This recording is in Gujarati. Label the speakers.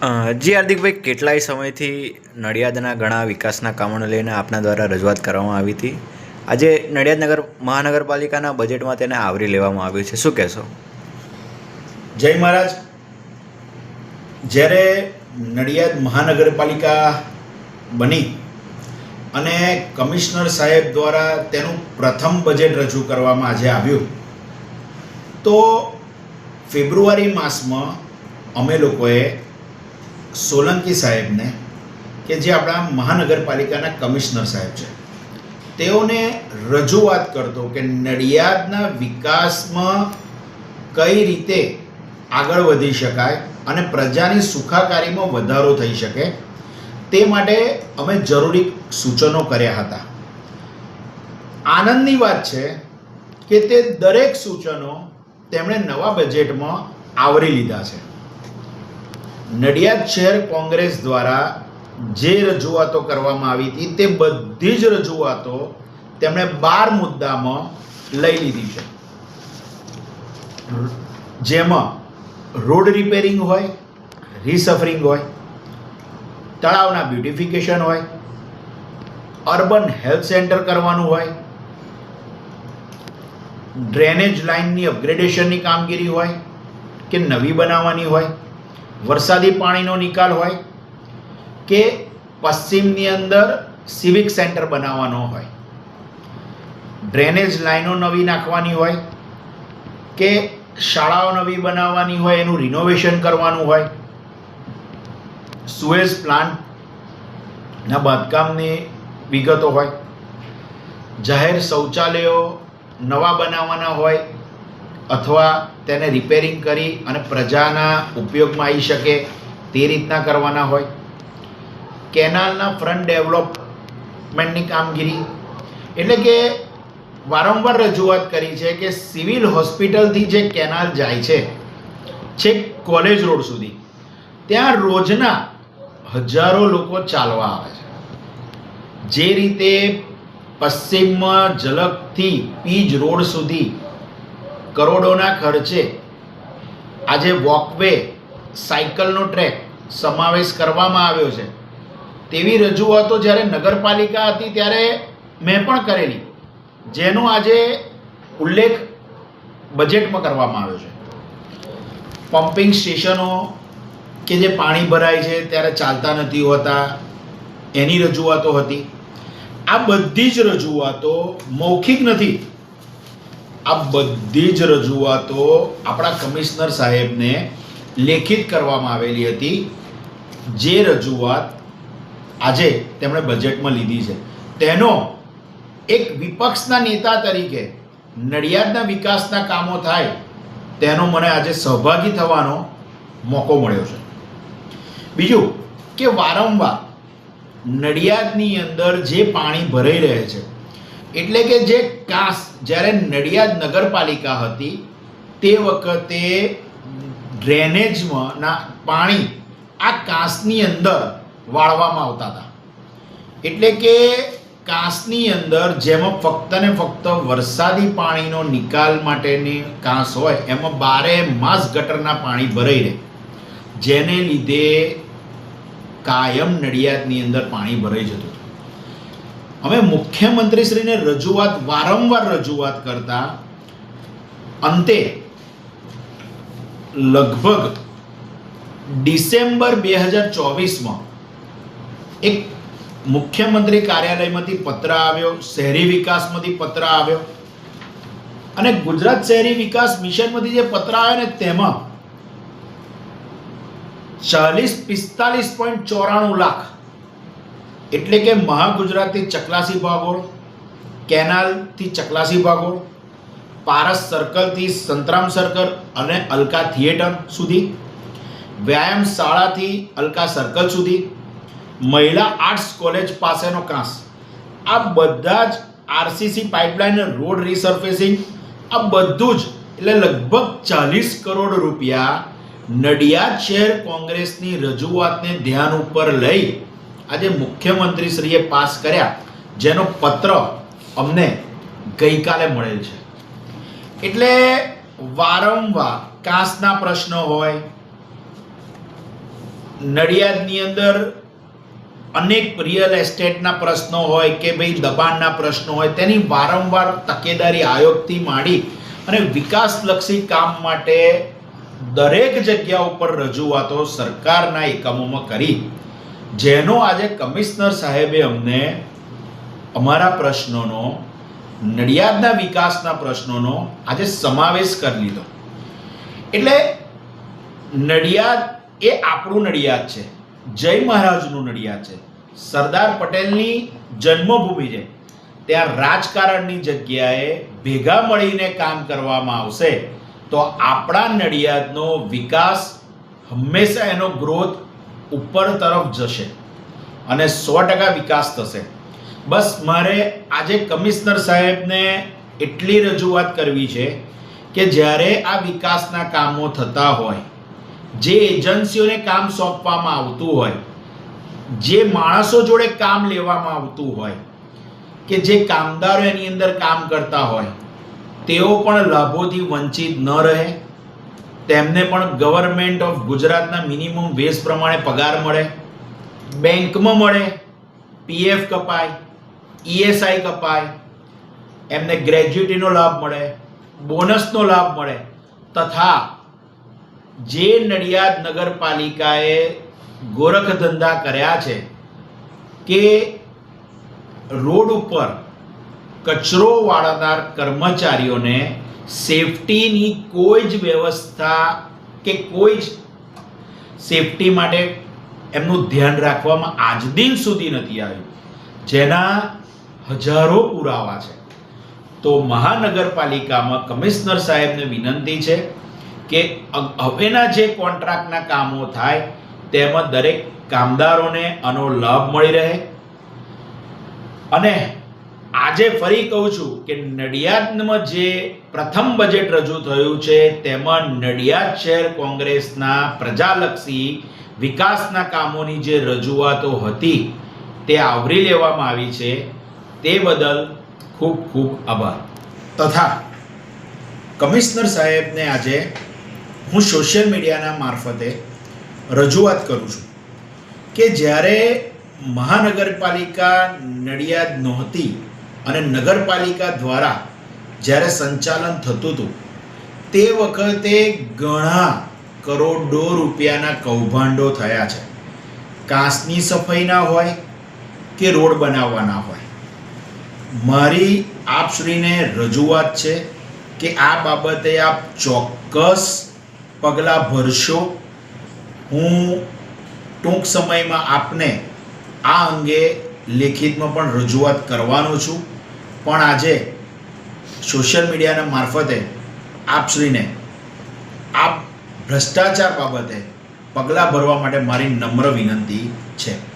Speaker 1: જી હાર્દિકભાઈ, કેટલાય સમયથી નડિયાદના ઘણા વિકાસના કામોને લઈને આપના દ્વારા રજૂઆત કરવામાં આવી હતી. આજે નડિયાદ નગર મહાનગરપાલિકાના બજેટમાં તેને આવરી લેવામાં આવ્યું છે. શું કહેશો?
Speaker 2: જય મહારાજ. જ્યારે નડિયાદ મહાનગરપાલિકા બની અને કમિશનર સાહેબ દ્વારા તેનું પ્રથમ બજેટ રજૂ કરવામાં આજે આવ્યું, તો ફેબ્રુઆરી માસમાં અમે લોકોએ સોલંકી સાહેબને કે જે આપણા મહાનગરપાલિકાના કમિશનર સાહેબ છે, તેઓને રજૂઆત કરતો કે નડિયાદના વિકાસમાં કઈ રીતે આગળ વધી શકાય અને પ્રજાની સુખાકારીમાં વધારો થઈ શકે, તે માટે અમે જરૂરી સૂચનો કર્યા હતા. આનંદની વાત છે કે તે દરેક સૂચનો તેમણે નવા બજેટમાં આવરી લીધા છે. નડિયાદ શહેર કોંગ્રેસ દ્વારા જે રજૂઆતો કરવામાં આવી હતી, તે બધી જ રજૂઆતો તેમણે બાર મુદ્દામાં લઈ લીધી છે. જેમાં રોડ રિપેરિંગ હોય, રિસફરિંગ હોય, તળાવના બ્યુટિફિકેશન હોય, અર્બન હેલ્થ સેન્ટર કરવાનું હોય, ડ્રેનેજ લાઇનની અપગ્રેડેશનની કામગીરી હોય કે નવી બનાવવાની હોય વરસાદી પાણીનો નિકાલ હોય કે પશ્ચિમની અંદર સિવિક સેન્ટર બનાવવાનો હોય. ડ્રેનેજ લાઈનો નવી નાખવાની હોય કે શાળાઓ નવી બનાવવાની હોય એનું રિનોવેશન કરવાનું હોય. સુએઝ પ્લાન્ટના બાંધકામની વિગતો હોય. જાહેર શૌચાલયો નવા બનાવવાના હોય અથવા તેને રિપેરિંગ કરી અને પ્રજાના ઉપયોગમાં આવી શકે તે રીતના કરવાના હોય. કેનાલના ફ્રન્ટ ડેવલપમેન્ટની કામગીરી. એટલે કે વારંવાર રજૂઆત કરી છે કે સિવિલ હોસ્પિટલથી જે કેનાલ જાય છે છેક કોલેજ રોડ સુધી, ત્યાં રોજના હજારો લોકો ચાલવા આવે છે. જે રીતે પશ્ચિમમાં ઝલકથી પીજ રોડ સુધી કરોડોના ખર્ચે આજે વોકવે સાયકલનો ટ્રેક સમાવેશ કરવામાં આવ્યો છે. તેવી રજૂઆતો જ્યારે નગરપાલિકા હતી ત્યારે મેં પણ કરેલી. જેનો આજે ઉલ્લેખ બજેટમાં કરવામાં આવ્યો છે. પમ્પિંગ સ્ટેશનો કે જે પાણી ભરાય છે ત્યારે ચાલતા નથી હોતા, એની રજૂઆતો હતી. આ બધી જ રજૂઆતો મૌખિક નથી. આ બધી જ રજૂઆતો આપણા કમિશનર સાહેબને લેખિત કરવામાં આવેલી હતી. જે રજૂઆત આજે તેમણે બજેટમાં લીધી છે. તેનો એક વિપક્ષના નેતા તરીકે નડિયાદના વિકાસના કામો થાય તેનો મને આજે સહભાગી થવાનો મોકો મળ્યો છે. બીજું કે વારંવાર નડિયાદની અંદર જે પાણી ભરાઈ રહે છે એટલે કે જે કાંસ જ્યારે નડિયાદ નગરપાલિકા હતી, તે વખતે ડ્રેનેજમાં ના પાણી આ કાંસની અંદર વાળવામાં આવતા હતા. એટલે કે કાંસની અંદર જેમાં ફક્ત ને ફક્ત વરસાદી પાણીનો નિકાલ માટેની કાંસ હોય, એમાં બારે માસ ગટરના પાણી ભરાઈ રહે. જેને લીધે કાયમ નડિયાદની અંદર પાણી ભરાઈ જતું અમે મુખ્યમંત્રીશ્રીને રજૂઆત વારંવાર રજૂઆત કરતા અંતે લગભગ ડિસેમ્બર બે હજાર ચોવીસમાં એક મુખ્યમંત્રી કાર્યાલયમાંથી પત્ર આવ્યો, શહેરી વિકાસમાંથી પત્ર આવ્યો. અને ગુજરાત શહેરી વિકાસ મિશનમાંથી જે પત્ર આવ્યો ને તેમાં ચાલીસ પિસ્તાલીસ પોઈન્ટ ચોરાણું લાખ એટલે કે મહાગુજરાતથી ચકલાસી ભાગોળ કેનાલથી ચકલાસી ભાગોળ, પારસ સર્કલથી સંતરામ સર્કલ અને અલકા થિયેટર સુધી, વ્યાયામ શાળાથી અલકા સર્કલ સુધી, મહિલા આર્ટ્સ કોલેજ પાસેનો કાંસ આ બધા જ આરસીસી પાઇપલાઇન રોડ રિસર્ફેસિંગ આ બધું જ એટલે લગભગ ચાલીસ કરોડ રૂપિયા નડિયાદ શહેર કોંગ્રેસની રજૂઆતને ધ્યાન ઉપર લઈ આજે મુખ્યમંત્રીશ્રીએ પાસ કર્યા, જેનો પત્ર અમને ગઈકાલે મળેલ છે. એટલે વારંવાર કાંસના પ્રશ્નો હોય, નડિયાદની અંદર અનેક રિયલ એસ્ટેટના પ્રશ્નો હોય કે ભાઈ દબાણના પ્રશ્નો હોય, તેની વારંવાર તકેદારી આયોગથી માંડી અને વિકાસલક્ષી કામ માટે દરેક જગ્યા ઉપર રજૂઆતો સરકારના એકમોમાં કરી. જેનો આજે કમિશનર સાહેબે અમને અમારા પ્રશ્નોનો, નડિયાદના વિકાસના પ્રશ્નોનો આજે સમાવેશ કરી લીધો. એટલે નડિયાદ એ આપણું નડિયાદ છે. જય મહારાજનું નડિયાદ છે. સરદાર પટેલની જન્મભૂમિ છે. ત્યાં રાજકારણની જગ્યાએ ભેગા મળીને કામ કરવામાં આવશે, તો આપણા નડિયાદનો વિકાસ હંમેશા એનો ગ્રોથ ઉપર તરફ જશે અને સો ટકા વિકાસ થશે. બસ મારે આજે કમિશનર સાહેબને એટલી રજૂઆત કરવી છે કે જ્યારે આ વિકાસના કામો થતા હોય, જે એજન્સીઓને કામ સોંપવામાં આવતું હોય, જે માણસો જોડે કામ લેવામાં આવતું હોય, કે જે કામદારો એની અંદર કામ કરતા હોય, તેઓ પણ લાભોથી વંચિત ન રહે. તેમને પણ ગવર્મેન્ટ ઓફ ગુજરાતના મિનિમમ વેજ પ્રમાણે પગાર મળે, બેંકમાં મળે પીએફ કપાય ઈએસઆઈ કપાય, એમને ગ્રેજ્યુટીનો લાભ મળે બોનસનો લાભ મળે, તથા જે નડિયાદ નગરપાલિકાએ ગોરખ ધંધા કર્યા છે કે રોડ ઉપર કચરો વાળનાર કર્મચારીઓને સેફટીની કોઈ જ વ્યવસ્થા કે કોઈ જ સેફટી માટે એમનું ધ્યાન રાખવામાં આજ દિન સુધી નથી આવ્યું. જેના હજારો પુરાવા છે. તો મહાનગરપાલિકામાં કમિશનર સાહેબને વિનંતી છે કે હવેના જે કોન્ટ્રાક્ટના કામો થાય, તેમાં દરેક કામદારોને આનો લાભ મળી રહે. અને આજે ફરી કહું છું કે નડિયાદમાં જે પ્રથમ બજેટ રજૂ થયું છે, તેમાં નડિયાદ શહેર કોંગ્રેસના પ્રજાલક્ષી વિકાસના કામોની જે રજૂઆતો હતી, તે આવરી લેવામાં આવી છે. તે બદલ ખૂબ ખૂબ આભાર. તથા કમિશનર સાહેબને આજે હું સોશિયલ મીડિયાના મારફતે રજૂઆત કરું છું કે જ્યારે મહાનગરપાલિકા નડિયાદ નહોતી અને નગરપાલિકા દ્વારા જ્યારે સંચાલન થતું હતું, તે વખતે ઘણા કરોડો રૂપિયાના કૌભાંડો થયા છે. કાંસની સફાઈના હોય કે રોડ બનાવવાના હોય. મારી આપશ્રીને રજૂઆત છે કે આ બાબતે આપ ચોક્કસ પગલાં ભરશો. હું ટૂંક સમયમાં આપને આ અંગે લેખિતમાં પણ રજૂઆત કરવાનો છું. પણ આજે સોશિયલ મીડિયાના મારફતે આપશ્રીને આપ ભ્રષ્ટાચાર બાબતે પગલાં ભરવા માટે મારી નમ્ર વિનંતી છે.